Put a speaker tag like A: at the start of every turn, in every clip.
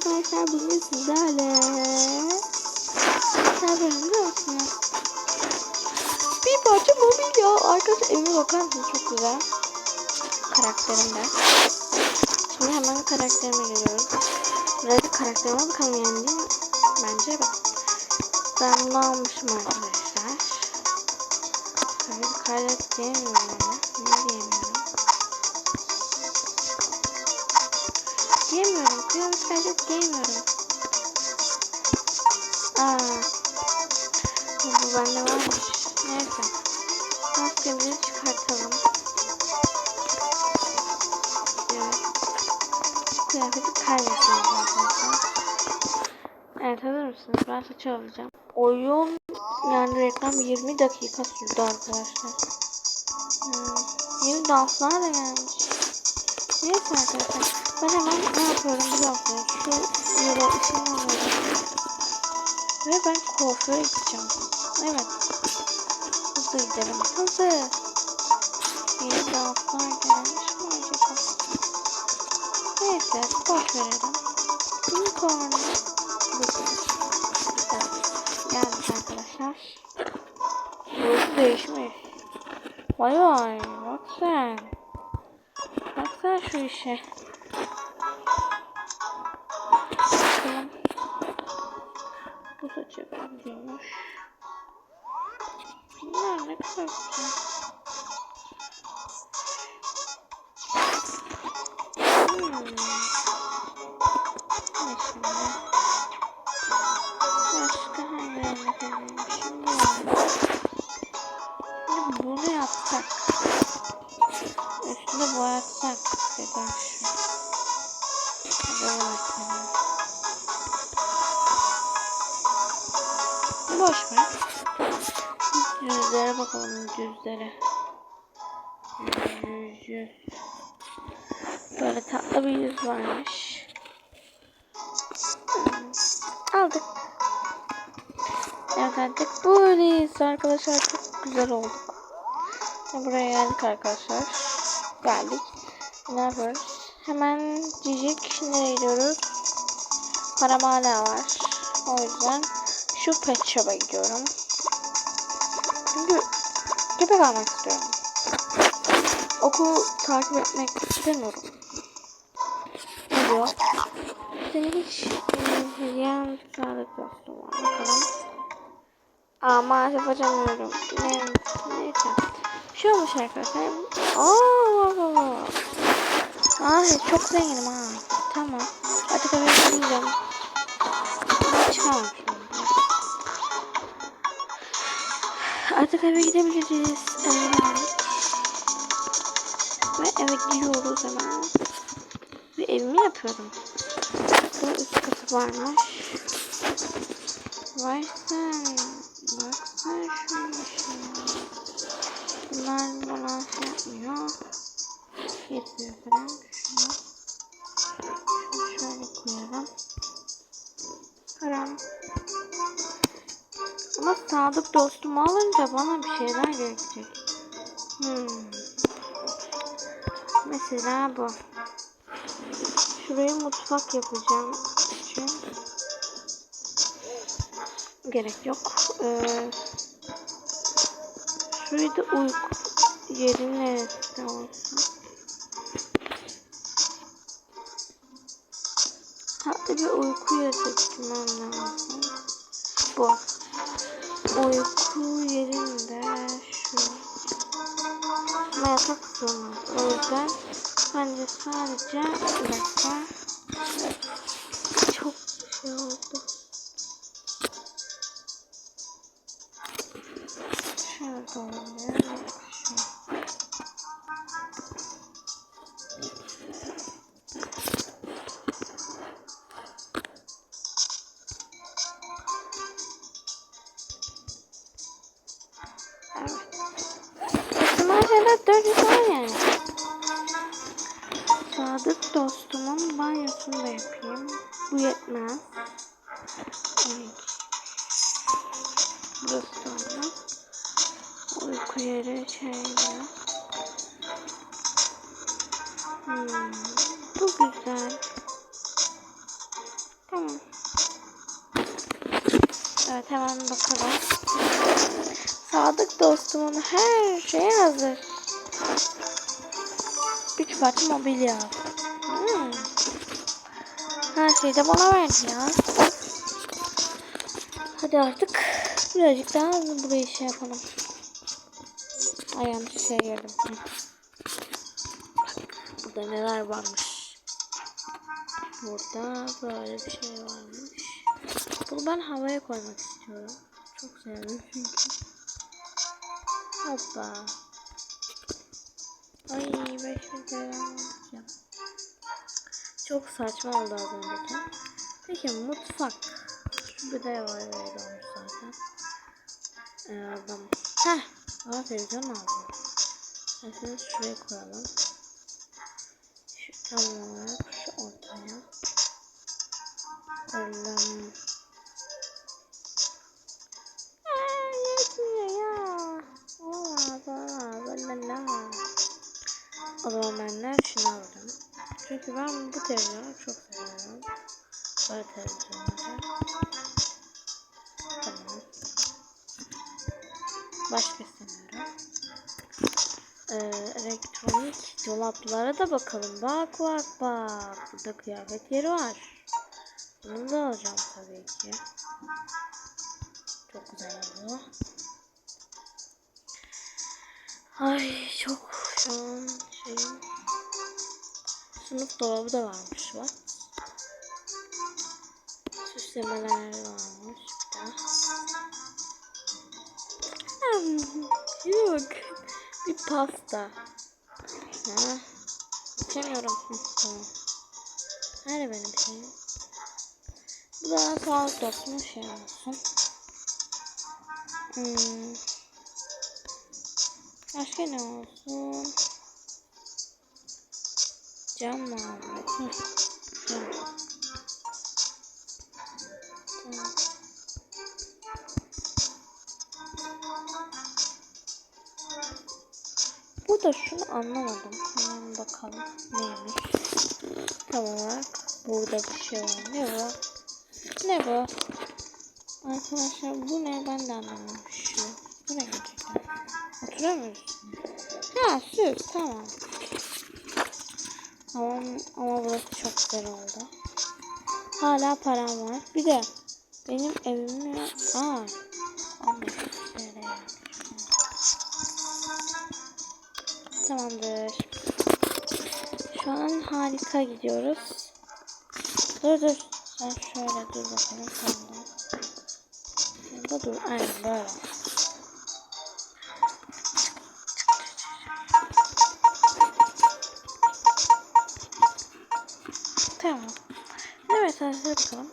A: arkadaşlar bugün sizlerle biliyor musunuz? Bir parça mobilya. Arkadaşlar evime bakar mısınız? Çok güzel. Karakterim de. Şimdi hemen karakterime geliyoruz. Biraz da karakterime bakalım yani değil mi? Bence bak. Ben bunu almışım arkadaşlar. Diyemiyorum ama. Ne diyemiyorum? Diyemiyorum. Kıyamet kaydet diyemiyorum. Aa. Bu, bende varmış. Neyse. Maskemizi çıkartalım. Evet. Kıyafeti kaybetmiyoruz arkadaşlar. Evet hazır mısınız? Ben saçı alacağım. Oyun yani reklam 20 dakika sürdü arkadaşlar. Hmm. Yeni danslar da gelmiş. Neyse arkadaşlar. Ben hemen ne yapıyorum biliyor musunuz? Şu yola ışınlanıyorum. Ve ben kuaföre gideceğim. Evet. Hızlı gidelim. Hızlı. Yeni danslar gelmiş mi acaba? Neyse boş verelim. Unicorn. Geldik arkadaşlar. Burası değişmiş. Vay vay bak sen. Bak sen şu işe. Bakalım. Bu saçı benziyormuş. Bunlar ne kadar güzel. Yüzlere. Yüz yüz. Böyle tatlı bir yüz varmış. Aldık. Evet artık böyleyiz arkadaşlar. Çok güzel olduk. Buraya geldik arkadaşlar. Geldik. Ne yapıyoruz? Hemen cicik nereye gidiyoruz? Param hala var. O yüzden şu pet shop'a gidiyorum. Çünkü köpek almak istiyorum. Okul takip etmek istemiyorum. Ne diyor? Seni hiç e, hediyen sağlık dostum var. Bakalım. Aa maalesef açamıyorum. Ne, neyse. Şey olmuş arkadaşlar. Aa, Aa, çok zenginim ha. Tamam. Artık eve gideceğim. Ben çıkamam şimdi. Artık eve gidebiliriz. Ve eve gidiyoruz hemen. Ve evimi yapıyorum. Burada üst katı varmış. Vay sen. sadık dostumu alınca bana bir şeyler gerekecek. Hmm. Mesela bu. Şurayı mutfak yapacağım için gerek yok. Ee, şurayı da uyku yeri neresi olsun. Tatlı bir uyku yeri seçmem lazım. Bu. Uyku yerinde şu. Ama yatak sığmaz. O yüzden bence sadece bir dakika. Çok şey oldu. banyosunu da yapayım. Bu yetmez. Evet. Burası da öyle. Uyku yeri şeyle. Hmm, bu güzel. Tamam. Evet hemen bakalım. Sadık dostumun her şeye hazır. Üç parça mobilya aldım. Her şeyi de bana verdi ya. Hadi artık birazcık daha burayı şey yapalım. Ay yanlış şey girdim. Burada neler varmış. Burada böyle bir şey varmış. Bunu ben havaya koymak istiyorum. Çok sevdim çünkü. Hoppa. Ay 5000 TL alacağım. Çok saçma oldu az önceki. Peki mutfak. Bir de var olmuş zaten. Ee, adam. Heh. Aa televizyon aldım. Mesela şuraya koyalım. Şu tam olarak şu ortaya. Koyalım. Lalala. O zaman ben. Çünkü ben bu televizyonu çok seviyorum. Böyle televizyonları. Tamam. Başka istemiyorum. Ee, elektronik dolaplara da bakalım. Bak bak bak. Burada kıyafet yeri var. Bunu da alacağım tabii ki. Çok güzel oldu. Ay dolabı da varmış bak. Süslemeler varmış Yok. Bir pasta. Ha. İçemiyorum. Tamam. Nerede benim şeyim? Bu da sağlık dostum şey olsun. Hmm. Başka ne olsun? Cam. Tamam. Bu da şunu anlamadım. Hemen bakalım neymiş. Tam olarak burada bir şey var. Ne bu? Ne bu? Arkadaşlar bu ne ben de anlamadım. Şu. Bu ne gerçekten? Oturamıyoruz. Ha süs tamam. Ama, ama burası çok güzel oldu. Hala param var. Bir de benim. Aa. 15 TL gelmiş. Tamamdır. Şu an harika gidiyoruz. Dur dur. Sen şöyle dur bakalım sen de. De dur. Aynen böyle. Arkadaşlar bakalım.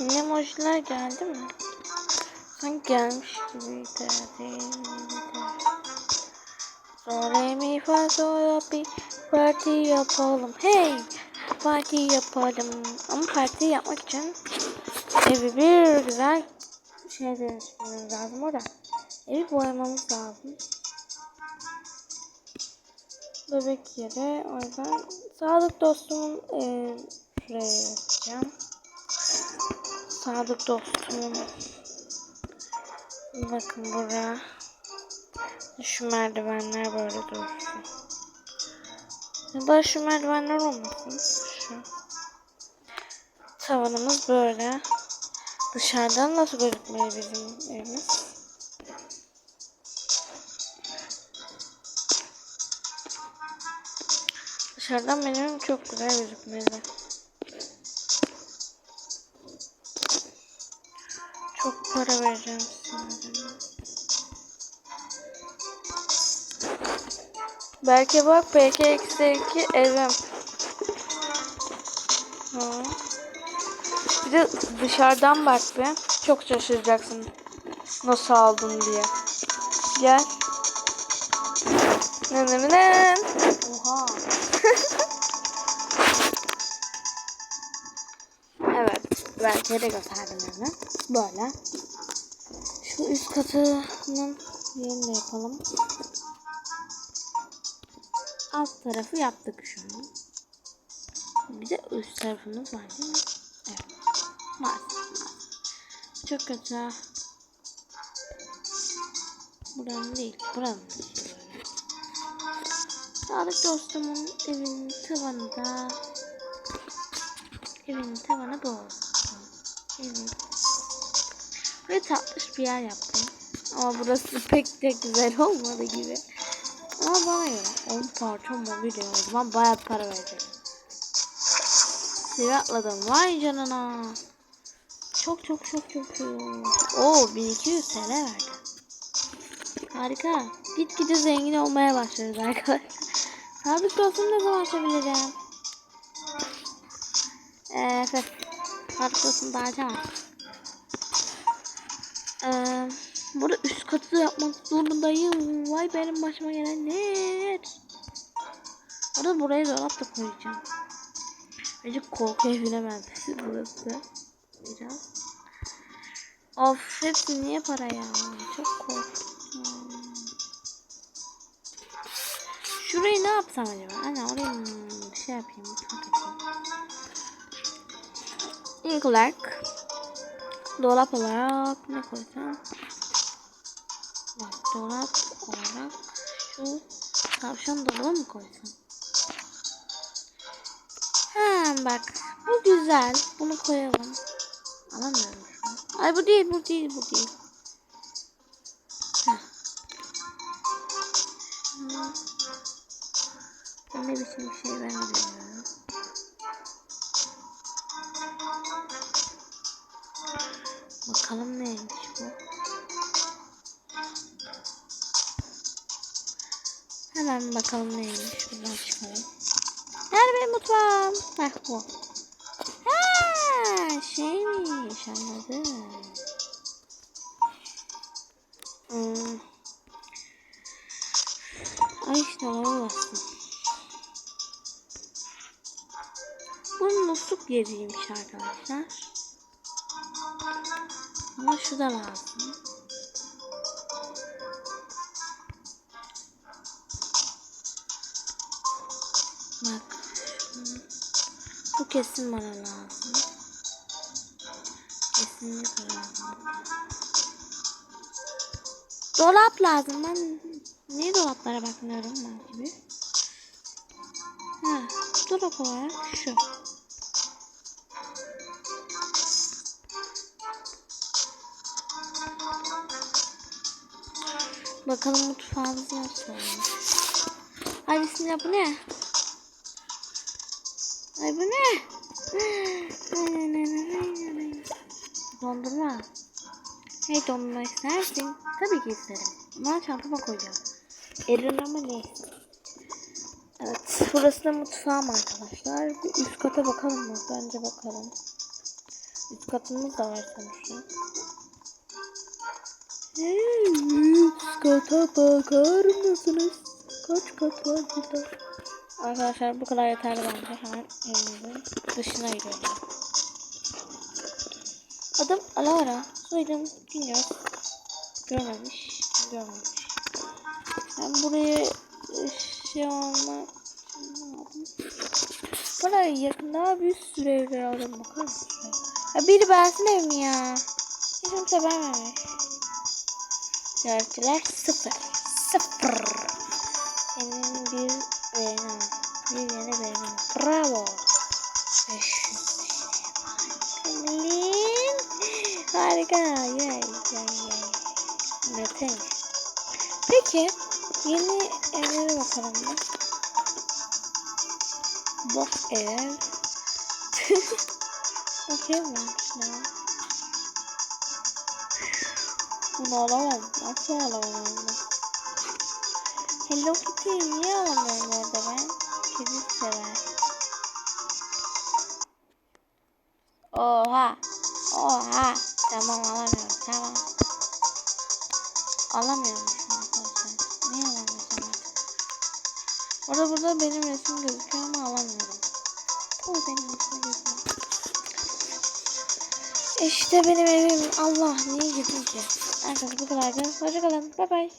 A: Yine emojiler geldi mi? Sanki gelmiş gibi değil Sonra mi fa sol bir parti yapalım. Hey! Parti yapalım. Ama parti yapmak için evi bir güzel şey değiştirmemiz lazım orada. Evi boyamamız lazım. Bebek yeri. O yüzden sağlık dostumun e, şuraya yapacağım. Sağlık dostumun Bakın buraya. Şu merdivenler böyle dursun. Ya da şu merdivenler olmasın. Şu. Tavanımız böyle. Dışarıdan nasıl gözükmeli bizim evimiz? Dışarıdan benim çok güzel gözükmeli. Çok para vereceğim sanırım. Belki bak PKX2 evim. Ha. Bir de dışarıdan bak be. Çok şaşıracaksın. Nasıl aldın diye. Gel. Ne ne ne. Oha. Evet. Belki de gösterdim evimi. Böyle. Şu üst katının yerini yapalım. Alt tarafı yaptık şu an. Bir de üst tarafımız var değil mi? Evet. Maalesef. Çok kötü. Buranın değil. Buranın. Sağlık dostumun evinin tavanında evinin tavanı bu olsun. Evet. Ve tatlış bir yer yaptım. Ama burası pek de güzel olmadı gibi. Ama bana göre 10 parça mobilya o zaman bayağı para verecek. Atladım. Vay canına. Çok çok çok çok çok. Oo 1200 TL verdi. Harika. Gitgide zengin olmaya başlıyoruz arkadaşlar. Sabit olsun ne zaman açabilirim? Eee. Sabit olsun daha acaba. Eee burada üst katı da yapmak zorundayım. Vay benim başıma gelenler. Orada buraya dolap da koyacağım. Bence korku evine benzesin burası. Biraz. Of hepsi niye para ya? Çok korktum. Şurayı ne yapsam acaba? Anne oraya hmm, bir şey yapayım. İlk olarak dolap olarak ne koysam? Bak dolap olarak şu tavşan dolabı mı koysam? Ha bak bu güzel. Bunu koyalım. Alamıyorum şu an. Ay bu değil bu değil bu değil. Biçim bir şey ben bilmiyorum. Bakalım neymiş bu. Hemen bakalım neymiş. Buradan çıkalım. Nerede benim mutfağım? Heh bu. Ha şeymiş anladım. Hmm. Ay işte ona musluk yeriymiş arkadaşlar. Ama şu da lazım. Bak. Bu kesin bana lazım. Kesinlikle lazım. Dolap lazım. Ben niye dolaplara bakmıyorum ben gibi? Ha, dolap olarak şu. Bakalım mutfağımız nasıl olmuş. Ay bismillah bu ne? Ay bu ne? Dondurma. Hey dondurma istersin. Tabii ki isterim. Ama çantama koyacağım. Erin ama neyse. Evet. Burası da mutfağım arkadaşlar. Bir üst kata bakalım mı? Bence bakalım. Üst katımız da var sonuçta. Kata bakar mısınız? Kaç kat var burada? Arkadaşlar bu kadar yeterli bence. Hemen evimizin dışına gidiyorum. Adım Alara. Soyadım Güngör. Görmemiş. Görmemiş. Ben buraya şey almak Bana yakında bir sürü evler aldım. Bakar mısın? Ya biri beğensin evimi ya. Hiç kimse beğenmemiş. Ziyaretçiler sıfır. Sıfır. Senin bir beğeni. Bir yeni beğeni. Bravo. 500 Emlin. Harika. Yay yay yay. Neden? Peki. Yeni evlere bakalım mı? Bok ev. Okey mi? Ne? Bunu alamam. Nasıl alamam ben? Hello Kitty niye alamıyorum orada ben? Kedi sever. Oha. Oha. Tamam alamıyorum. Tamam. Alamıyorum şu an. Niye alamıyorsam artık? Orada burada benim resim gözüküyor ama alamıyorum. Bu benim resim gözüküyor. İşte benim evim. Allah niye gittim ki? Arkadaşlar bu kadar. Hoşçakalın. Bye bye.